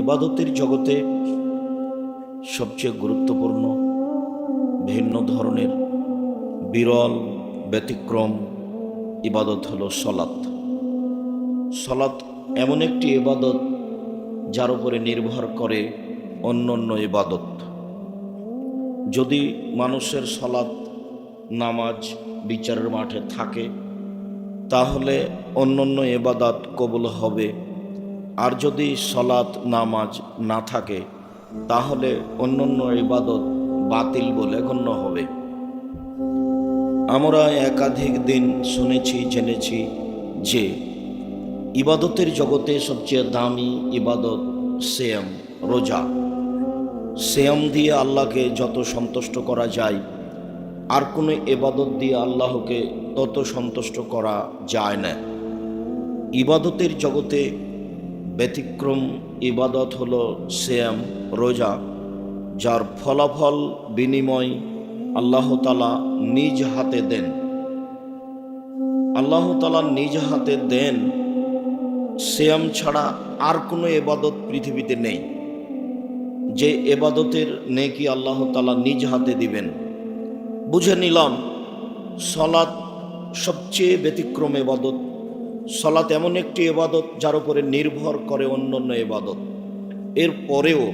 এবাদতের জগতে সবচেয়ে গুরুত্বপূর্ণ ভিন্ন ধরনের বিরল, ব্যতিক্রম ইবাদত হলো সলাৎ। সলাৎ এমন একটি ইবাদত যার উপরে নির্ভর করে অন্য অন্য ইবাদত। যদি মানুষের সলাৎ নামাজ বিচারের মাঠে থাকে, তাহলে অন্য অন্য এবাদাত কবুল হবে আর যদি সলাৎ নামাজ না থাকে, তাহলে অন্যান্য ইবাদত বাতিল বলে গণ্য হবে। আমরা একাধিক দিন শুনেছি, জেনেছি যে ইবাদতের জগতে সবচেয়ে দামি ইবাদত সেম রোজা। সেম দিয়ে আল্লাহকে যত সন্তুষ্ট করা যায়, আর কোনো এবাদত দিয়ে আল্লাহকে তত সন্তুষ্ট করা যায় না। ইবাদতের জগতে ব্যতিক্রম ইবাদত হলো শ্যাম রোজা, যার ফলাফল বিনিময় আল্লাহ তালা নিজ হাতে দেন। আল্লাহ তালা নিজ হাতে দেন শ্যাম ছাড়া আর কোনো এবাদত পৃথিবীতে নেই। যে এবাদতের নেকি আল্লাহ তালা নিজ হাতে দিবেন। বুঝে নিলাম সলাৎ সবচেয়ে ব্যতিক্রম এবাদত সলাৎ এমন একটি এবাদত যার উপরে নির্ভর করে অন্যান্য এবাদত এর পরেও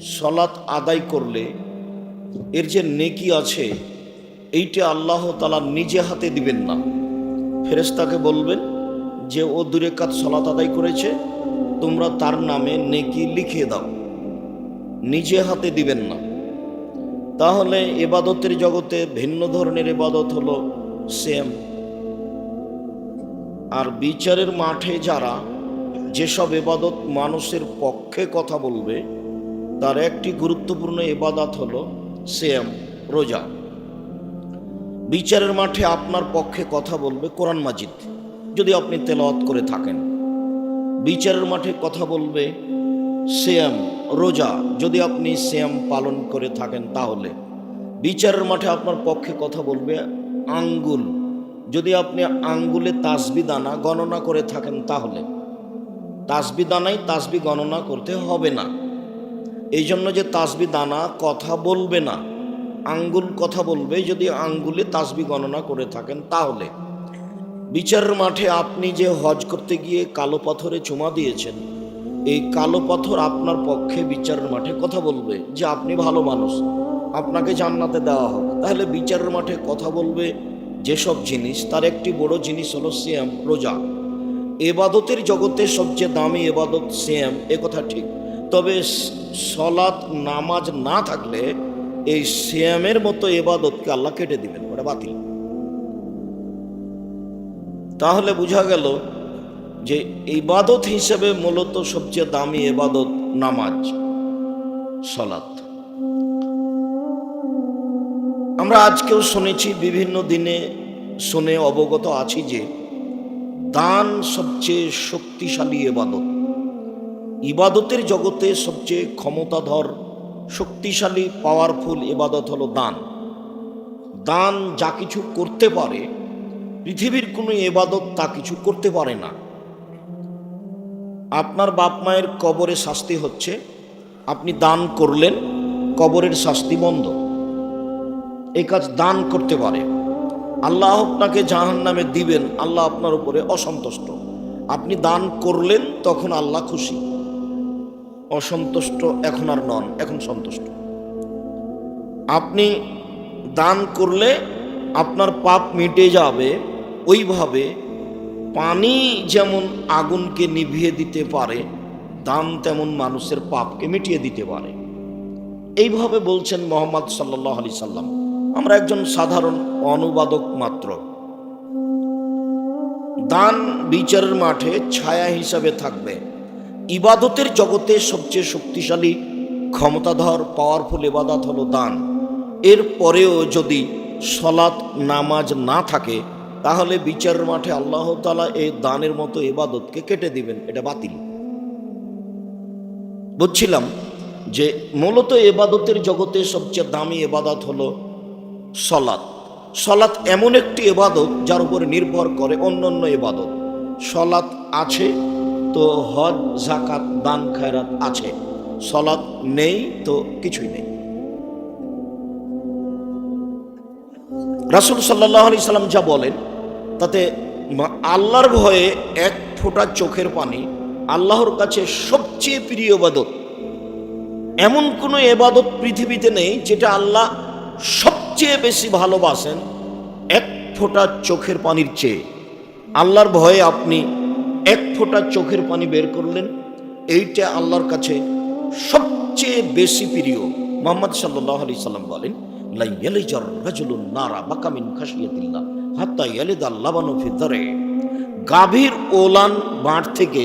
সলাৎ আদায় করলে এর যে নেকি আছে, এইটা আল্লাহ তালা নিজে হাতে দিবেন না। ফেরেস্তাকে বলবেন যে, ও দূরে কাজ সলাৎ আদায় করেছে, তোমরা তার নামে নেকি লিখে দাও। নিজে হাতে দিবেন না। তাহলে এবাদতের জগতে ভিন্ন ধরনের এবাদত হলো সেম আর বিচারের মাঠে যারা যেসব এবাদত মানুষের পক্ষে কথা বলবে, তার একটি গুরুত্বপূর্ণ এবাদত হলো সেম রোজা। বিচারের মাঠে আপনার পক্ষে কথা বলবে কোরআন মাজিদ, যদি আপনি তেলাওয়াত করে থাকেন। বিচারের মাঠে কথা বলবে শ্যাম রোজা, যদি আপনি শ্যাম পালন করে থাকেন তাহলে। বিচারের মাঠে আপনার পক্ষে কথা বলবে আঙ্গুল যদি আপনি আঙ্গুলে তাসবি দানা গণনা করে থাকেন তাহলে। তাসবি দানাই তাসবি গণনা করতে হবে না। এই জন্য যে তাসবি দানা কথা বলবে না, আঙ্গুল কথা বলবে, যদি আঙ্গুলে তাসবি গণনা করে থাকেন তাহলে। বিচারের মাঠে আপনি যে হজ করতে গিয়ে কালো পাথরে চুমা দিয়েছেন, এই কালো পাথর আপনার পক্ষে বিচারের মাঠে কথা বলবে যে আপনি ভালো মানুষ, আপনাকে জান্নাতে দেওয়া হোক। তাহলে বিচারের মাঠে কথা বলবে যেসব জিনিস, তার একটি বড় জিনিস হলো সিয়াম রোজা। এবাদতের জগতে সবচেয়ে দামি এবাদত সিয়াম এ কথা ঠিক। তবে সলাৎ, নামাজ না থাকলে এই সিয়ামের মতো এবাদতকে আল্লাহ কেটে দিবেন, ওটা বাতিল। তাহলে বোঝা গেল যে ইবাদত হিসেবে মূলত সবচেয়ে দামি এবাদত নামাজ, সলাৎ। আমরা আজকেও শুনেছি, বিভিন্ন দিনে শুনে অবগত আছি যে দান সবচেয়ে শক্তিশালী এবাদত ইবাদতের জগতে সবচেয়ে ক্ষমতাধর, শক্তিশালী পাওয়ারফুল এবাদত হলো দান। দান যা কিছু করতে পারে, পৃথিবীর কোনো এবাদত তা কিছু করতে পারে না। আপনার বাপ মায়ের কবরে শাস্তি হচ্ছে, আপনি দান করলেন, কবরের শাস্তি বন্ধ। এই কাজ দান করতে পারে। আল্লাহ আপনাকে জাহান নামে দিবেন, আল্লাহ আপনার উপরে অসন্তুষ্ট। আপনি দান করলেন, তখন আল্লাহ খুশি। অসন্তুষ্ট এখন আর নন, এখন সন্তুষ্ট। আপনি দান করলে আপনার পাপ মিটে যাবে, ওইভাবে পানি যেমন আগুনকে নিভিয়ে দিতে পারে দান তেমন মানুষের পাপকে মিটিয়ে দিতে পারে। এইভাবে বলছেন মোহাম্মদ সাল্লাহ আলি সাল্লাম। আমরা একজন সাধারণ অনুবাদক মাত্র। দান বিচারের মাঠে ছায়া হিসাবে থাকবে। ইবাদতের জগতে সবচেয়ে শক্তিশালী, ক্ষমতাধর পাওয়ারফুল ইবাদত হলো দান। এর পরেও যদি সলাৎ নামাজ না থাকে, তাহলে বিচারের মাঠে আল্লাহ তালা এই দানের মতো এবাদতকে কেটে দিবেন, এটা বাতিল। বুঝছিলাম যে মূলত এবাদতের জগতে সবচেয়ে দামি এবাদত হলো সলাৎ। সলাৎ এমন একটি এবাদত যার উপরে নির্ভর করে অন্য অন্য এবাদত সলাৎ আছে, তো হজ জাকাত দান, খায়রাত আছে। সলাৎ নেই, তো কিছুই নেই। রাসুল সাল্লাহ আলি সাল্লাম যা বলেন, তাতে আল্লাহর ভয়ে এক ফোঁটা চোখের পানি আল্লাহর কাছে সবচেয়ে প্রিয় এবাদত এমন কোনো এবাদত পৃথিবীতে নেই যেটা আল্লাহ সবচেয়ে বেশি ভালোবাসেন এক ফোঁটা চোখের পানির চেয়ে। আল্লাহর ভয়ে আপনি এক ফোঁটা চোখের পানি বের করলেন, এইটা আল্লাহর কাছে সবচেয়ে বেশি প্রিয়। মোহাম্মদ সাল্লাহ আলি সাল্লাম বলেন নারা বাকামিন খাসিয়াতিল্লাহ হাত্তা ইয়ালিদাল লাবানু ফি দারে। গাভীর ওলান বাঁট থেকে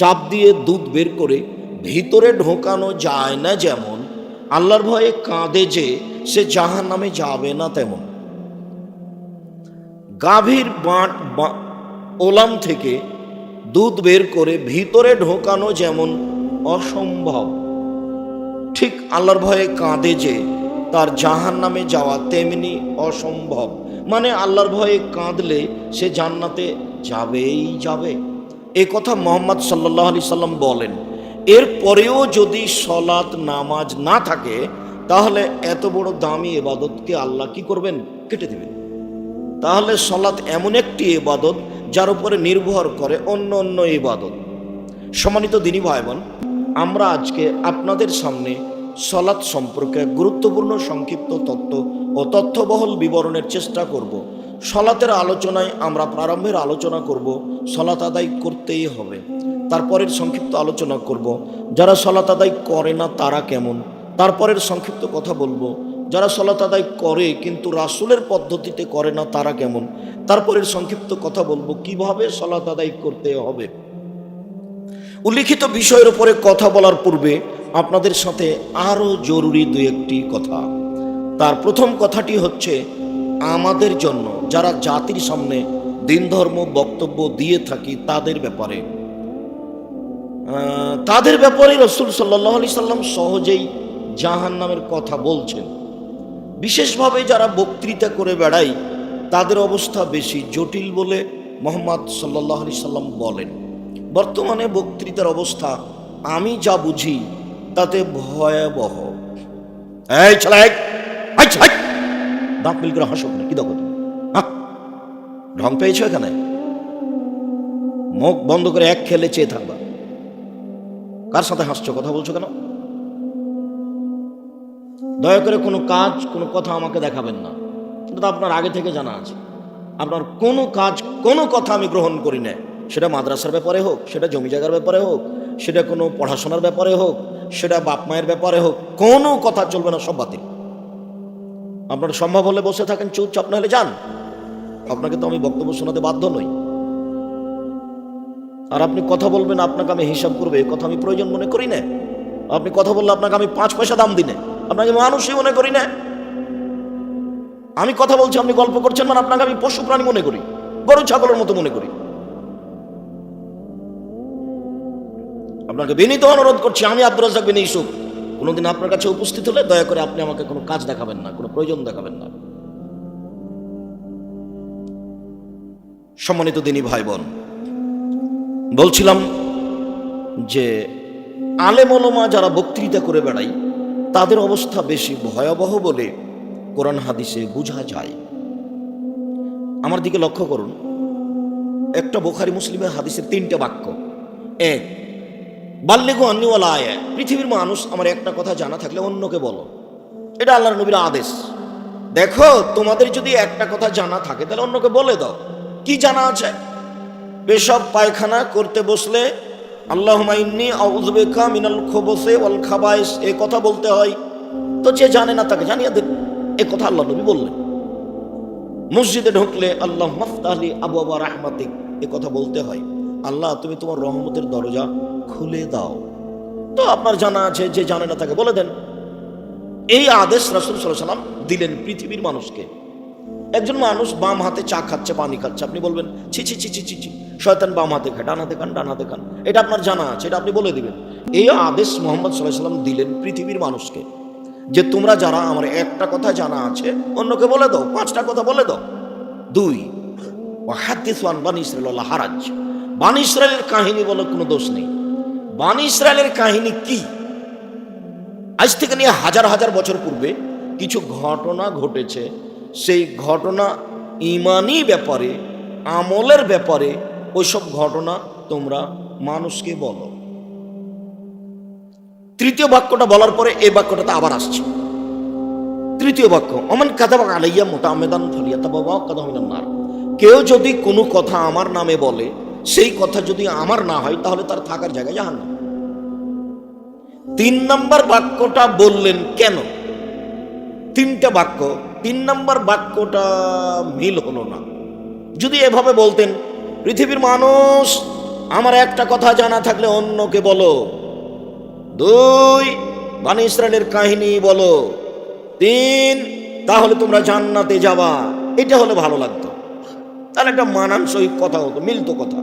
চাপ দিয়ে দুধ বের করে ভিতরে ঢোকানো যায় না যেমন আল্লাহর ভয়ে কাঁদে যে সে জাহান নামে যাবে না তেমন। গাভীর বাঁট ওলাম থেকে দুধ বের করে ভিতরে ঢোকানো যেমন অসম্ভব, ঠিক আল্লাহর ভয়ে কাঁদে যে তার জাহান নামে যাওয়া তেমনি অসম্ভব। মানে আল্লাহর ভয়ে কাঁদলে সে জান্নাতে যাবেই যাবে। এ কথা মোহাম্মদ সাল্লাহ আলি সাল্লাম বলেন। এরপরেও যদি সলাৎ নামাজ না থাকে, তাহলে এত বড় দামি এবাদতকে আল্লাহ কি করবেন? কেটে দেবেন। তাহলে সলাৎ এমন একটি এবাদত যার উপরে নির্ভর করে অন্য অন্য ইবাদত সম্মানিত দিনী ভাই বোন আমরা আজকে আপনাদের সামনে সলাৎ সম্পর্কে গুরুত্বপূর্ণ সংক্ষিপ্ত তত্ত্ব ও তথ্যবহল বিবরণের চেষ্টা করব। সলাতের আলোচনায় আমরা প্রারম্ভের আলোচনা করব সলাত আদায় করতেই হবে। তারপরের সংক্ষিপ্ত আলোচনা করব। যারা সলাত আদায় করে না, তারা কেমন? তারপরের সংক্ষিপ্ত কথা বলব। যারা সলাত আদায় করে কিন্তু রাসুলের পদ্ধতিতে করে না, তারা কেমন? তারপরের সংক্ষিপ্ত কথা বলব, কীভাবে সলাত আদায় করতে হবে? উল্লিখিত বিষয়ের উপরে কথা বলার পূর্বে আপনাদের সাথে আরও জরুরি দু একটি কথা। তার প্রথম কথাটি হচ্ছে, আমাদের জন্য যারা জাতির সামনে দিন ধর্ম বক্তব্য দিয়ে থাকি তাদের ব্যাপারে। তাদের ব্যাপারে রসুল সাল্লাহ আলি সাল্লাম সহজেই জাহান নামের কথা বলছেন। বিশেষভাবে যারা বক্তৃতা করে বেড়াই তাদের অবস্থা বেশি জটিল বলে মোহাম্মদ সাল্লাহ আলি সাল্লাম বলেন। বর্তমানে বক্তৃতার অবস্থা, আমি যা বুঝি, তাতে ভয়াবহ। দাঁত মিল করে না কি দেখো ঢং পেয়েছ এখানে? মুখ বন্ধ করে এক খেলে চেয়ে থাকবা। কার সাথে হাসছো? কথা বলছো কেন? দয়া করে কোনো কাজ, কোনো কথা আমাকে দেখাবেন না। তা আপনার আগে থেকে জানা আছে। আপনার কোনো কাজ, কোনো কথা আমি গ্রহণ করি না সেটা মাদ্রাসার ব্যাপারে হোক, সেটা জমি জায়গার ব্যাপারে হোক, সেটা কোনো পড়াশোনার ব্যাপারে হোক, সেটা বাপ মায়ের ব্যাপারে হোক, কোনো কথা চলবে না, সব বাতিল। আপনার সম্ভব হলে বসে থাকেন, চুপচাপ না হলে যান। আপনাকে তো আমি বক্তব্য শোনাতে বাধ্য নই। আর আপনি কথা বলবেন, আপনাকে আমি হিসাব করবে কথা আমি প্রয়োজন মনে করি না। আপনি কথা বললে আপনাকে আমি পাঁচ পয়সা দাম দিনে আপনাকে মানুষই মনে করি না। আমি কথা বলছি, আপনি গল্প করছেন মানে আপনাকে আমি পশু প্রাণী মনে করি, গরু ছাগলের মতো মনে করি। আপনাকে বিনীত অনুরোধ করছি, আমি আব্দুল রাজাক বিন ইসুফ কোনোদিন আপনার কাছে উপস্থিত হলে দয়া করে আপনি আমাকে কোনো কাজ দেখাবেন না, কোনো প্রয়োজন দেখাবেন না। সম্মানিত দিনী ভাই বোন বলছিলাম যে আলেমলমা যারা বক্তৃতা করে বেড়াই তাদের অবস্থা বেশি ভয়াবহ বলে কোরআন হাদিসে বোঝা যায়। আমার দিকে লক্ষ্য করুন। একটা বোখারি মুসলিমের হাদিসের তিনটা বাক্য। এক বাল্যেগো আন্নিওয়ালা আয়। পৃথিবীর মানুষ আমার একটা কথা জানা থাকলে অন্যকে বলো। এটা আল্লাহর নবীর আদেশ। দেখো, তোমাদের যদি একটা কথা জানা থাকে, তাহলে অন্যকে বলে দাও। কি জানা আছে? পেশাব পায়খানা করতে বসলে আল্লাহ মাইন্নি আউজবেকা মিনাল খোবসে ওয়াল খাবাইস। এ কথা বলতে হয়। তো যে জানে না তাকে জানিয়ে দেন এ কথা আল্লাহ নবী বললেন। মসজিদে ঢুকলে আল্লাহ মফতালি আবু আবা রাহমাতিক। এ কথা বলতে হয়। আল্লাহ, তুমি তোমার রহমতের দরজা খুলে দাও। তো আপনার জানা আছে যে জানে না তাকে বলে দেন। এই আদেশ রাসুল সাল্লাহ সাল্লাম দিলেন পৃথিবীর মানুষকে। একজন মানুষ বাম হাতে চা খাচ্ছে, পানি খাচ্ছে, আপনি বলবেন, ছি ছি ছি ছি ছি ছি, শয়তান বাম হাতে খায়, ডান হাতে খান, ডান খান, এটা আপনার জানা আছে, এটা আপনি বলে দিবেন। এই আদেশ মোহাম্মদ সাল্লাহ দিলেন পৃথিবীর মানুষকে, যে তোমরা যারা আমার একটা কথা জানা আছে, অন্যকে বলে দাও, পাঁচটা কথা বলে দাও। দুই হাদিস ওয়ান বানি ইসরাইল্লাহ হারাজ, বান ইসরায়েলের কাহিনী বলে কোনো দোষ নেই। বান ইসরায়েলের কাহিনী কি? আজ থেকে নিয়ে হাজার হাজার বছর পূর্বে কিছু ঘটনা ঘটেছে সেই ঘটনা ইমানি ব্যাপারে, আমলের ব্যাপারে, ওইসব ঘটনা তোমরা মানুষকে বলো। তৃতীয় বাক্যটা বলার পরে এই বাক্যটাতে আবার আসছে। তৃতীয় বাক্য, অমন কাদাবাক আলাইয়া মোটা আমেদান ফলিয়া তা বাবা কাদা হইলাম না কেউ যদি কোনো কথা আমার নামে বলে, সেই কথা যদি আমার না হয়, তাহলে তার থাকার জায়গা জাহান তিন নম্বর বাক্যটা বললেন কেন? তিনটা বাক্য, তিন নম্বর বাক্যটা মিল হলো না। যদি এভাবে বলতেন, পৃথিবীর মানুষ, আমার একটা কথা জানা থাকলে অন্যকে বলো। দুই, বানি ইসরায়েলের কাহিনী বলো। তিন, তাহলে তোমরা জান্নাতে যাবা। এটা হলে ভালো লাগতো। তাহলে একটা মানানসই কথা হতো, মিলতো কথা।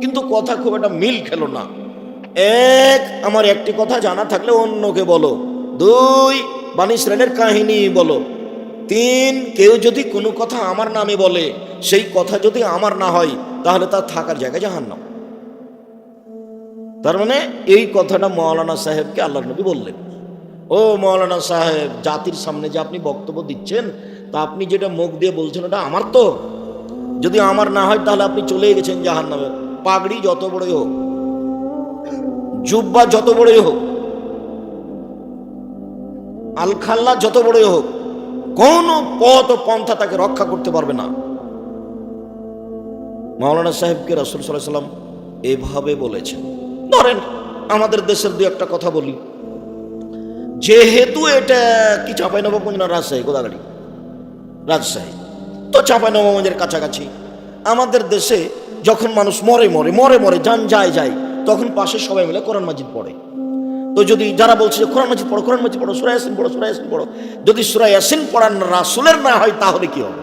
কিন্তু কথা খুব একটা মিল খেলো না। এক, আমার একটি কথা জানা থাকলে অন্যকে বলো। দুই বানি ইসরায়েলের কাহিনী বলো। তিন, কেউ যদি কোনো কথা আমার নামে বলে, সেই কথা যদি আমার না হয়, তাহলে তার থাকার জায়গা জাহান্নাম। তার মানে এই কথাটা মৌলানা সাহেবকে আল্লাহ নবী বললেন। ও মৌলানা সাহেব, জাতির সামনে যে আপনি বক্তব্য দিচ্ছেন, তা আপনি যেটা মুখ দিয়ে বলছেন ওটা আমার তো। যদি আমার না হয়, তাহলে আপনি চলে গেছেন জাহান নামে পাগড়ি যত বড়ই হোক, জুব্বা যত বড়ই হোক আলখাল্লা যত বড়ই হোক, কোন পথ ও পন্থা তাকে রক্ষা করতে পারবে না। মাওলানা সাহেবকে রসুল সাল্লাম এভাবে বলেছেন। ধরেন, আমাদের দেশের দু একটা কথা বলি। যেহেতু এটা কি চাপাই নবাবগঞ্জ না রাজশাহী? গোদাগাড়ি রাজশাহী। তো চাপাই নবাবগঞ্জের কাছাকাছি। আমাদের দেশে যখন মানুষ মরে মরে মরে মরে যান যায় যায়, তখন পাশে সবাই মিলে কোরআন মাজিদ পড়ে। তো যদি যারা বলছে যে কোরআন মাজিদ পড়ো, কোরআন মাজিদ পড়ো সুরাই ইয়াসিন পড়ো সুরাই ইয়াসিন পড়ো, যদি সুরাই ইয়াসিন পড়ান রাসুলের না হয়, তাহলে কি হবে?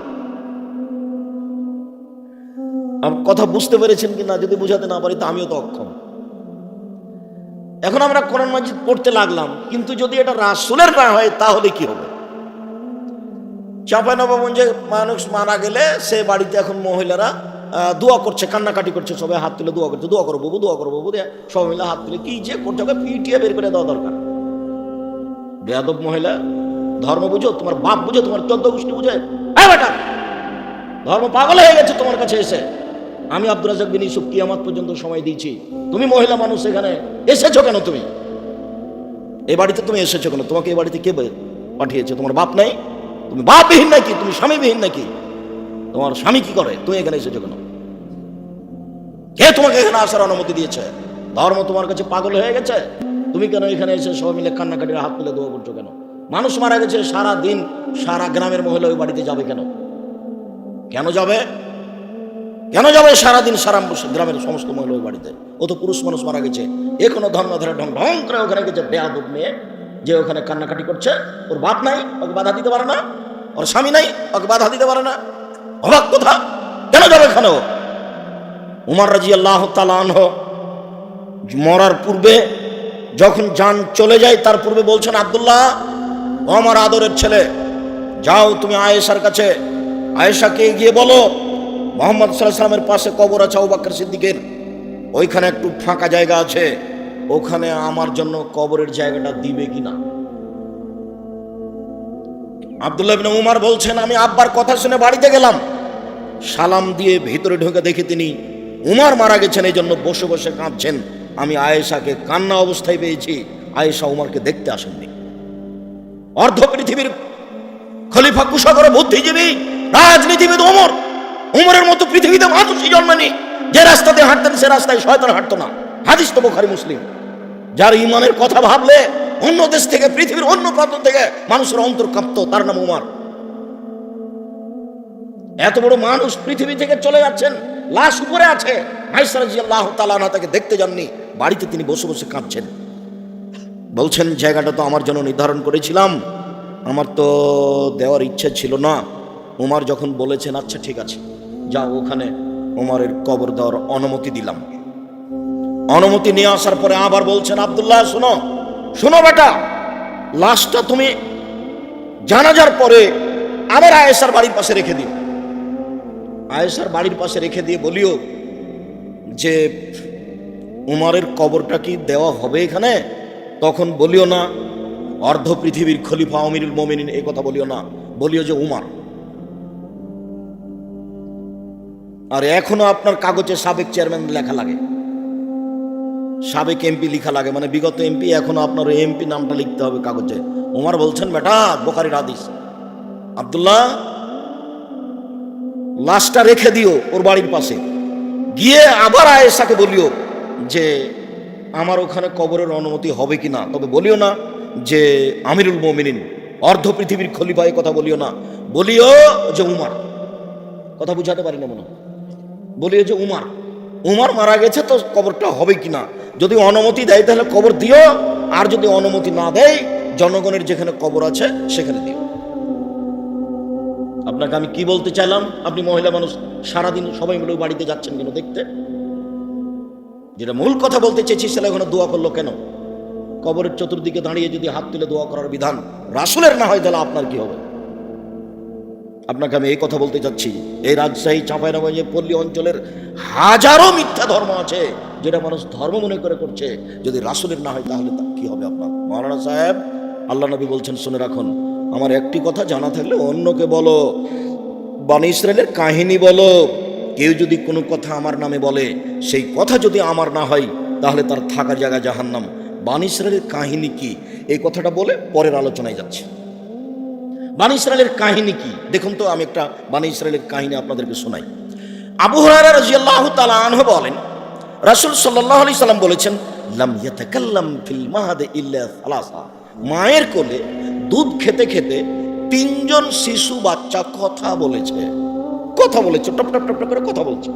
কথা বুঝতে পেরেছেন কি না যদি বুঝাতে না পারি, তা আমিও তো অক্ষম। এখন আমরা কোরআন মাজিদ পড়তে লাগলাম, কিন্তু যদি এটা রাসুলের না হয়, তাহলে কি হবে? চাপায় চাঁপাইনবাবগঞ্জে মানুষ মারা গেলে, সে বাড়িতে এখন মহিলারা দোয়া করছে, কান্নাকাটি করছে, সবাই হাত তুলে দোয়া করছে, দোয়া করো বাবু, দোয়া করো বাবু সবাই মিলে হাত তুলে, কি যে করছে, ওকে পিটিয়ে বের করে দেওয়া দরকার। বেয়াদব মহিলা, ধর্ম বুঝো, তোমার বাপ বুঝো, তোমার চোদ্দ গোষ্ঠী বুঝে। বেটা, ধর্ম পাগল হয়ে গেছে তোমার কাছে এসে। আমি আব্দুল রাজাক বিন ইসুফ কিয়ামাত পর্যন্ত সময় দিয়েছি। তুমি মহিলা মানুষ এখানে, এসেছ কেন তুমি? এ বাড়িতে তুমি এসেছ কেন? তোমাকে এ বাড়িতে কে পাঠিয়েছে? তোমার বাপ নাই? তুমি বাপবিহীন নাকি? তুমি স্বামীবিহীন নাকি? তোমার স্বামী কি করে? তুমি এখানে এসেছ কেন? কে তোমাকে এখানে আসার অনুমতি দিয়েছে? ধর্ম তোমার কাছে পাগল হয়ে গেছে? তুমি কেন এখানে এসে সবাই মিলে কান্নাকাটির হাত তুলে দোয়া করছ কেন? মানুষ মারা গেছে সারা দিন, সারা গ্রামের মহিলা ওই বাড়িতে যাবে কেন? কেন যাবে? কেন যাবে সারাদিন সারা গ্রামের সমস্ত মহিলা ওই বাড়িতে? ও তো পুরুষ মানুষ মারা গেছে। এ কোনো ধর্ম ধরে ঢং ঢং করে ওখানে গেছে, বেয়াদব মেয়ে যে ওখানে কান্নাকাটি করছে। ওর বাপ নাই, ওকে বাধা দিতে পারে না। ওর স্বামী নাই, ওকে বাধা দিতে পারে না। অবাক কথা। কেন যাবে এখানে? উমার রাজি আল্লাহ তালানহ মরার পূর্বে যখন যান চলে যায়, তার পূর্বে বলছেন, আব্দুল্লাহ আমার আদরের ছেলে, যাও তুমি আয়েশার কাছে। আয়েশাকে গিয়ে বলো, মোহাম্মদ সাল্লামের পাশে কবর আছে আবাক্কর সিদ্দিকের। ওইখানে একটু ফাঁকা জায়গা আছে। ওখানে আমার জন্য কবরের জায়গাটা দিবে কিনা? আব্দুল্লাহ উমার বলছেন, আমি আব্বার কথা শুনে বাড়িতে গেলাম। সালাম দিয়ে ভেতরে ঢুকে দেখে তিনি উমার মারা গেছেন, এই জন্য বসে বসে কাঁদছেন। আমি আয়েশাকে কান্না অবস্থায় পেয়েছি, আয়েশা উমারকে দেখতে আসেননি। অর্ধ পৃথিবীর খলিফা কুশাগর বুদ্ধিজীবী, রাজনীতিবিদ ওমর উমরের মতো পৃথিবীতে মানুষই জন্মানি যে রাস্তাতে হাঁটতেন, সে রাস্তায় শয়তান হাঁটতো না। হাদিস তো বোখারি, মুসলিম। যার ইমানের কথা ভাবলে অন্য দেশ থেকে, পৃথিবীর অন্য প্রান্ত থেকে মানুষের অন্তর কাঁপত, তার নাম উমার। এত বড় মানুষ পৃথিবী থেকে চলে যাচ্ছেন, লাশ উপরে আছে। তালানা তাকে দেখতে যাননি, বাড়িতে তিনি বসে বসে কাঁদছেন। বলছেন, জায়গাটা তো আমার জন্য নির্ধারণ করেছিলাম, আমার তো দেওয়ার ইচ্ছে ছিল না। উমার যখন বলেছেন আচ্ছা ঠিক আছে, যাও ওখানে। উমারের কবর দেওয়ার অনুমতি দিলাম। অনুমতি নিয়ে আসার পরে আবার বলছেন, আব্দুল্লাহ, শোনো শোনো বেটা, লাশটা তুমি জানাজার পরে আবার আয়েশার বাড়ির পাশে রেখে দিও। আয়েশার বাড়ির পাশে রেখে দিয়ে বলিও যে, উমারের কবরটা কি দেওয়া হবে এখানে? তখন বলিও না, অর্ধ পৃথিবীর খলিফা অমিরুল মোমিনিন এই কথা বলিও না, বলিও যে উমার। আর এখনও আপনার কাগজে সাবেক চেয়ারম্যান লেখা লাগে। সাবেক এমপি লেখা লাগে মানে বিগত এমপি, এখনও আপনার এমপি নামটা লিখতে হবে কাগজে। উমার বলছেন, বেটা, বোকারির আদিস আব্দুল্লাহ লাশটা রেখে দিও ওর বাড়ির পাশে। গিয়ে আবার আয়েশাকে বলিও যে, আমার ওখানে কবরের অনুমতি হবে কি না? তবে বলিও না যে, আমিরুল মোমিনিন, অর্ধ পৃথিবীর খলিফা কথা বলিও না। বলিও যে, উমার। কথা বুঝাতে পারি না মনে বলিও যে, উমার উমার মারা গেছে তো কবরটা হবে কি না? যদি অনুমতি দেয় তাহলে কবর দিও, আর যদি অনুমতি না দেয়, জনগণের যেখানে কবর আছে সেখানে দিও। আপনাকে আমি কি বলতে চাইলাম? আপনি মহিলা মানুষ, সারাদিন সবাই মিলে বাড়িতে যাচ্ছেন কেন দেখতে? যেটা মূল কথা বলতে চেয়েছি, সেটা এখানে দোয়া করল কেন? কবরের চতুর্দিকে দাঁড়িয়ে যদি হাত তুলে দোয়া করার বিধান, রাসুলের না হয় তাহলে আপনার কি হবে? আপনাকে আমি এই কথা বলতে চাচ্ছি, এই রাজশাহী চাঁপাইনবাবগঞ্জে পল্লী অঞ্চলের হাজারো মিথ্যা ধর্ম আছে, যেটা মানুষ ধর্ম মনে করে করছে, যদি রাসুলের না হয় তাহলে কি হবে আপনার? মহারানা সাহেব, আল্লাহ নবী বলছেন, শুনে রাখুন আমার একটি কথা জানা থাকলে অন্যকে বলো। বানি ইসরায়েলের কাহিনী বলো। কেউ যদি কোনো কথা আমার নামে বলে, সেই কথা যদি আমার না হয়, তাহলে তার থাকার জায়গা জাহান্নাম। বানি ইসরায়েলের কাহিনী কি? এই কথাটা বলে পরের আলোচনায় যাচ্ছে। বানি ইসরায়েলের কাহিনী কি? দেখুন তো, আমি একটা বানি ইসরায়েলের কাহিনী আপনাদেরকে শোনাই। আবু হুরায়রা রাদিয়াল্লাহু তাআলা আনহু বলেন, রাসূল সাল্লাল্লাহু আলাইহি সাল্লাম বলেছেন, লাম ইয়াতাকাল্লাম ফিল মাহাদে ইল্লা সালাসা। মায়ের কোলে দুধ খেতে খেতে তিনজন শিশু বাচ্চা কথা বলেছে। কথা বলেছে, টপ টপ টপ টপ করে কথা বলছে।